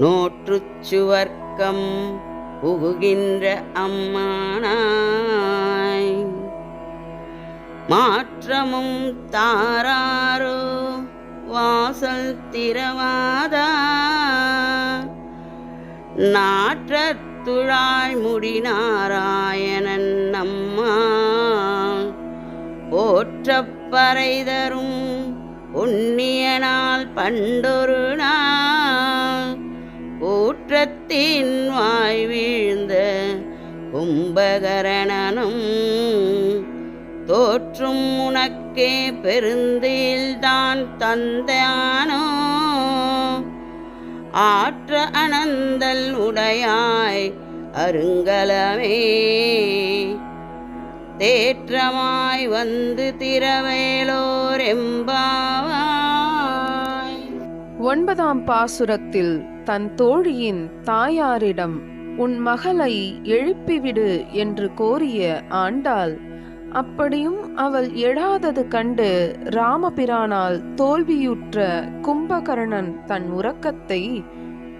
நோற்றுச் சுவர்க்கம் புகுகின்ற அம்மானாய். மாற்றமும் தாராரோ வாசல் திரவாதா நாற்றத்துழாய் முடி நாராயணன் அம்மா. போற்றப்பறை தரும் புண்ணியனால் பண்டொரு நாள். கூற்றத்தின் வாய் வீழ்ந்த கும்பகரணனும் தோற்றும் உனக்கே பெருந்தில் தான் தந்தானோ ஆற்ற அனந்தல் உடையாய் அருங்கலமே. தேற்றமாய் வந்து திரவேலோர் எம்பாவாய். ஒன்பதாம் பாசுரத்தில் தன் தோழியின் தாயாரிடம் உன் மகளை எழுப்பிவிடு என்று கோரிய ஆண்டாள். அப்படியும் அவள் எழாதது கண்டு ராமபிரானால் தோல்வியுற்ற கும்பகர்ணன் தன் உறக்கத்தை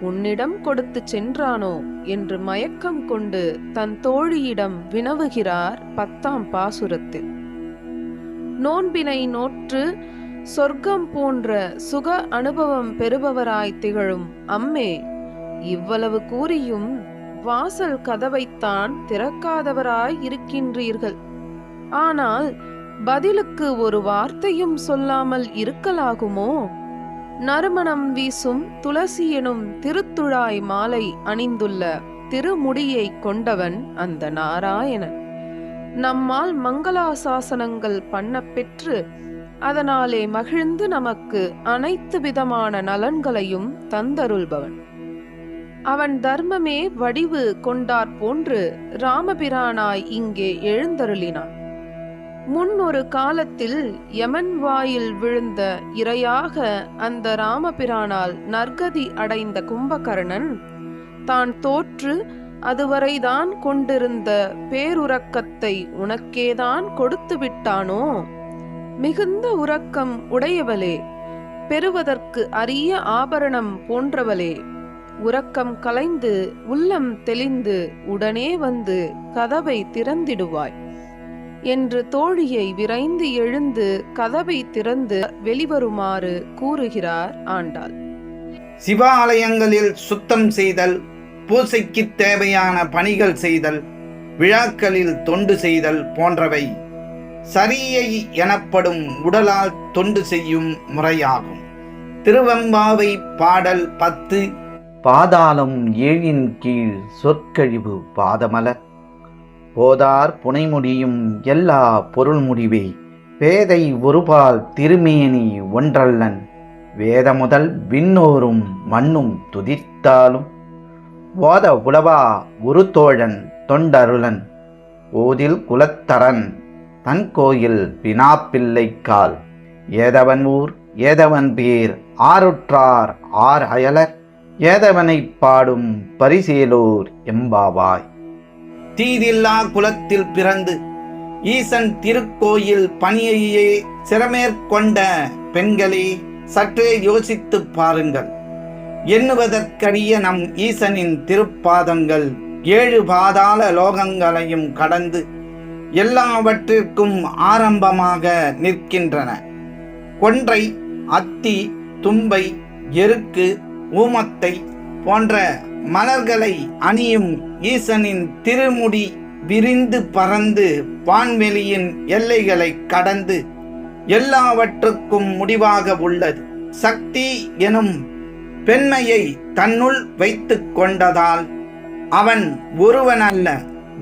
உன்னிடம் கொடுத்து சென்றானோ என்று மயக்கம் கொண்டு தன் தோழியிடம் வினவுகிறார் பத்தாம் பாசுரத்தில். நோன்பினை நோற்று சொர்க்கம் போன்ற சுக அனுபவம் பெறுபவராய் திகழும் அம்மே. இவ்வளவு கூறியும் வாசல் கதவைத்தான் திறக்காதவராய் இருக்கின்றீர்கள். ஆனால் பதிலுக்கு ஒரு வார்த்தையும் சொல்லாமல் இருக்கலாகுமோ? நறுமணம் வீசும் துளசி எனும் திருத்துழாய் மாலை அணிந்துள்ள திருமுடியை கொண்டவன் அந்த நாராயணன். நம்மால் மங்களாசாசனங்கள் பண்ண பெற்று அதனாலே மகிழ்ந்து நமக்கு அனைத்து விதமான நலன்களையும் தந்தருள்பவன். அவன் தர்மமே வடிவு கொண்டாற் போன்று ராமபிரானாய் இங்கே எழுந்தருளினான். முன் ஒரு காலத்தில் யமன் வாயில் விழுந்த இரையாக அந்த ராமபிரானால் நற்கதி அடைந்த கும்பகர்ணன் தான் தோற்று அதுவரைதான் கொண்டிருந்த பேருறக்கத்தை உனக்கேதான் கொடுத்து விட்டானோ மிகுந்த உறக்கம் உடையவளே பெறுவதற்கு அரிய ஆபரணம் போன்றவளே உறக்கம் கலைந்து உள்ளம் தெளிந்து உடனே வந்து கதவை திறந்திடுவாய். என்று தோழியை விரைந்து எழுந்து கதவை திறந்து வெளிவருமாறு கூறுகிறார் ஆண்டாள். சிவாலயங்களில் சுத்தம் செய்தல் பூசைக்கு தேவையான பணிகள் செய்தல் விழாக்களில் தொண்டு செய்தல் போன்றவை. சரியை எனப்படும் உடலால் தொண்டு செய்யும் முறையாகும். திருவெம்பாவை பாடல் பத்து பாதாளம் ஏழின் கீழ் சொற்கழிவு பாதமலர். போதார் புனைமுடியும் எல்லா பொருள் முடிவே பேதை ஒருபால் திருமேனி ஒன்றல்லன். வேத முதல் விண்ணோரும் மண்ணும் துதித்தாலும் ஓத உளவா ஒரு தோழன் தொண்டருளன். ஓதில் குலத்தரன் தன் கோயில் வினாப்பிள்ளைக்கால் ஏதவன் ஊர் ஏதவன் பேர் ஆருற்றார் ஆர் அயலர் ஏதவனைப் பாடும் பரிசேலோர் எம்பாவாய். தீதில்லா குலத்தில் பிறந்து ஈசன் திருக்கோயில் பணியையே சிறமேற்கொண்ட பெண்களே சற்றே யோசித்துப் பாருங்கள். எண்ணுவதற்கரிய நம் ஈசனின் திருப்பாதங்கள் ஏழு பாதாள லோகங்களையும் கடந்து எல்லாவற்றிற்கும் ஆரம்பமாக நிற்கின்றன. கொன்றை அத்தி தும்பை எருக்கு ஊமத்தை போன்ற மலர்களை அணியும் ஈசனின் திருமுடி விரிந்து பறந்து வான்வெளியின் எல்லைகளை கடந்து எல்லாவற்றுக்கும் முடிவாக உள்ளது. சக்தி எனும் பெண்மையை தன்னுள் வைத்து கொண்டதால் அவன் ஒருவனல்ல.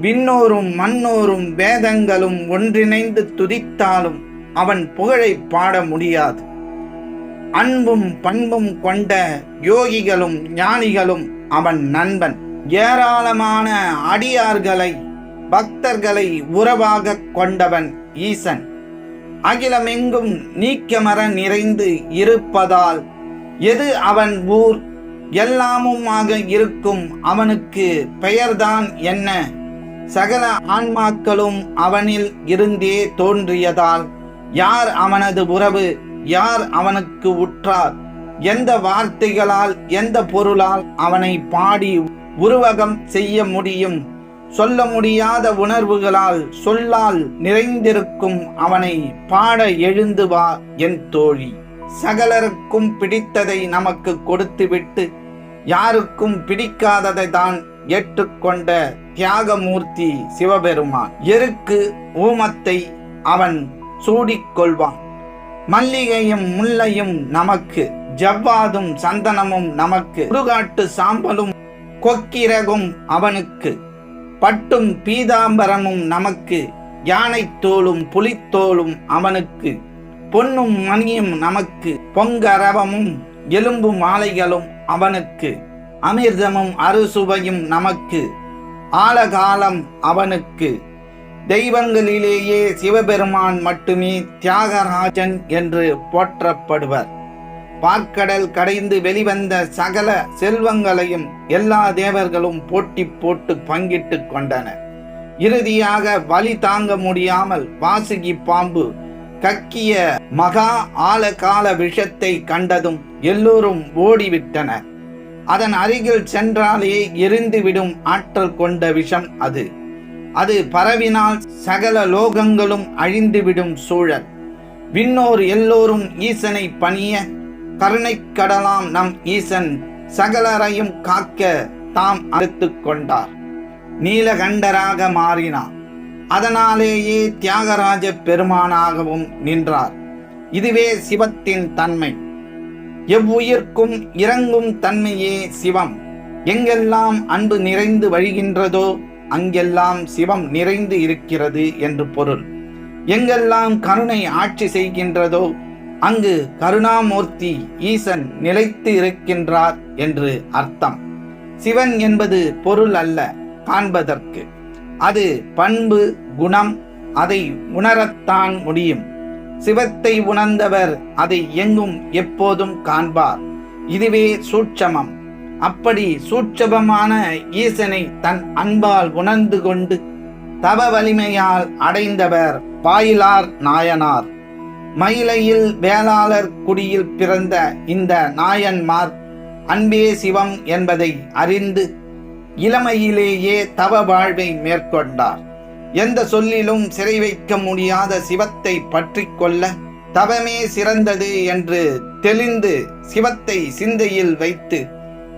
விண்ணோரும் மண்ணோரும் வேதங்களும் ஒன்றிணைந்து துதித்தாலும் அவன் புகழை பாட முடியாது. அன்பும் பண்பும் கொண்ட யோகிகளும் ஞானிகளும் அவன் நண்பன். ஏராளமான அடியார்களை பக்தர்களை உறவாக கொண்டவன் ஈசன். அகிலமெங்கும் நீக்கமர நிறைந்து இருப்பதால் எது அவன் ஊர்? எல்லாமுமாக இருக்கும் அவனுக்கு பெயர்தான் என்ன? சகல ஆன்மாக்களும் அவனில் இருந்தே தோன்றியதால் யார் அவனது உறவு யார் அவனுக்கு உற்றார்? எந்த வார்த்தைகளால் எந்த பொருளால் அவனை பாடி உருவகம் செய்ய முடியும்? சொல்ல முடியாத உணர்வுகளால் சொல்லால் நிறைந்திருக்கும் அவனை பாட எழுந்து வா என் தோழி. சகலருக்கும் பிடித்ததை நமக்கு கொடுத்துவிட்டு யாருக்கும் பிடிக்காததை தான் ஏற்றுக்கொண்ட தியாகமூர்த்தி சிவபெருமான் எருக்கு ஊமத்தை அவன் சூடிக்கொள்வான். மல்லிகையும் முல்லையும் நமக்கு ஜவ்வாதும் சந்தனமும் நமக்கு சுடுகாட்டு சாம்பலும் கொக்கிரகும் அவனுக்கு பட்டும் பீதாம்பரமும் நமக்கு யானைத்தோளும் புலித்தோளும் அவனுக்கு பொன்னும் மணியும் நமக்கு பொங்கரவமும் எலும்பு மாலைகளும் அவனுக்கு. அமிர்தமும் அறுசுவையும் நமக்கு. ஆலகாலம் அவனுக்கு. தெய்வங்களிலேயே சிவபெருமான் மட்டுமே தியாகராஜன் என்று போற்றப்படுவர். பார்க்கடல் கடைந்து வெளிவந்த சகல செல்வங்களையும் எல்லா தேவர்களும் போட்டி போட்டு பங்கிட்டு கொண்டனர். இறுதியாக வலி தாங்க முடியாமல் வாசுகி பாம்பு கக்கிய மகா ஆலகால விஷத்தை கண்டதும் எல்லோரும் ஓடிவிட்டனர். அதன் அருகில் சென்றாலே எரிந்துவிடும் ஆற்றல் கொண்ட விஷம் அது. அது பரவினால் சகல லோகங்களும் அழிந்துவிடும் சூழல். விண்ணோர் எல்லோரும் ஈசனை பணிய கருணை கடலாம் நம் ஈசன் சகலரையும் காக்க தாம் அறுத்து கொண்டார். நீலகண்டராக மாறினார். அதனாலேயே தியாகராஜ பெருமானாகவும் நின்றார். இதுவே சிவத்தின் தன்மை. எவ்வுயிர்க்கும் இறங்கும் தன்மையே சிவம். எங்கெல்லாம் அன்பு நிறைந்து வழிகின்றதோ அங்கெல்லாம் சிவம் நிறைந்து இருக்கிறது என்று பொருள். எங்கெல்லாம் கருணை ஆட்சி செய்கின்றதோ அங்கு கருணாமூர்த்தி ஈசன் நிலைத்து இருக்கின்றார் என்று அர்த்தம். சிவன் என்பது பொருள் அல்ல காண்பதற்கு. அது பண்பு குணம் அதை உணரத்தான் முடியும். சிவத்தை உணர்ந்தவர் அதை எங்கும் எப்போதும் காண்பார். இதுவே சூட்சமம். அப்படி சூட்சபமான ஈசனை தன் அன்பால் உணர்ந்து கொண்டு தவ வலிமையால் அடைந்தவர் பாயிலார் நாயனார். மயிலையில் வேளாளர் குடியில் பிறந்த இந்த நாயன்மார் அன்பே சிவம் என்பதை அறிந்து இளமையிலேயே தவ வாழ்வை மேற்கொண்டார். எந்த சொல்லிலும் சிறை வைக்க முடியாத சிவத்தை பற்றி கொள்ள தவமே சிறந்தது என்று தெளிந்து சிவத்தை சிந்தையில் வைத்து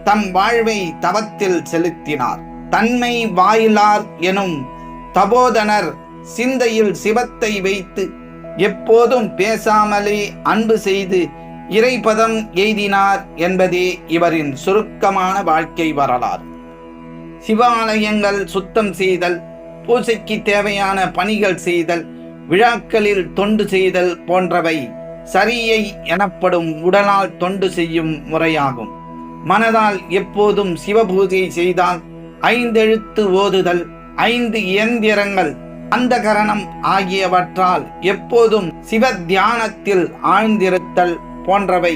தம் வாழ்வை தவத்தில் செலுத்தினார். தன்மை வாயிலார் எனும் தபோதனர் சிந்தையில் சிவத்தை வைத்து எப்போதும் பேசாமலே அன்பு செய்து இறைபதம் எய்தினார் என்பதே இவரின் சுருக்கமான வாழ்க்கை வரலாறு. சிவாலயங்கள் சுத்தம் செய்தல் பூசைக்கு தேவையான பணிகள் செய்தல் விழாக்களில் தொண்டு செய்தல் போன்றவை சரியை எனப்படும் உடலால் தொண்டு செய்யும் முறையாகும். மனதால் எப்போதும் சிவபூஜை செய்தால் ஐந்தெழுத்து ஓதுதல் ஐந்து இயந்திரங்கள் அந்த கரணம் ஆகியவற்றால் எப்போதும் சிவ தியானத்தில் ஆழ்ந்திருத்தல் போன்றவை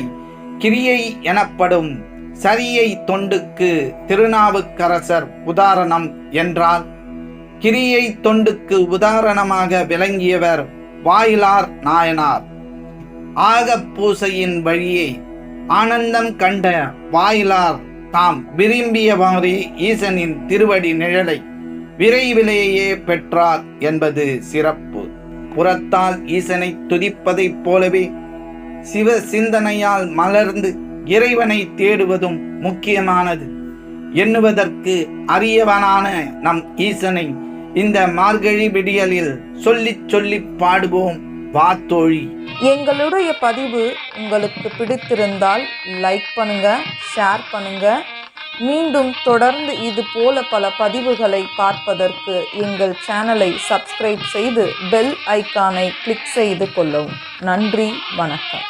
கிரியை எனப்படும் சரியை தொண்டுக்கு திருநாவுக்கரசர் உதாரணம் என்றால் கிரியை தொண்டுக்கு உதாரணமாக விளங்கியவர் வாயிலார் நாயனார். ஆகப்பூசையின் வழியை ஆனந்தம் கண்ட வாயிலார் தாம் விரும்பியவாறே ஈசனின் திருவடி நிழலை விரைவிலேயே பெற்றார் என்பது சிறப்பு. புறத்தால் ஈசனை துதிப்பதைப் போலவே சிவ சிந்தனையால் மலர்ந்து இறைவனை தேடுவதும் முக்கியமானது. எண்ணுவதற்கு அரியவனான நம் ஈசனை இந்த மார்கழி விடியலில் சொல்லிச் சொல்லிப் பாடுவோம். வா தோழி. எங்களுடைய பதிவு உங்களுக்கு பிடித்திருந்தால் லைக் பண்ணுங்க ஷேர் பண்ணுங்க. மீண்டும் தொடர்ந்து இது போல பல பதிவுகளை பார்ப்பதற்கு எங்கள் சேனலை சப்ஸ்கிரைப் செய்து பெல் ஐக்கானை கிளிக் செய்து கொள்ளவும். நன்றி வணக்கம்.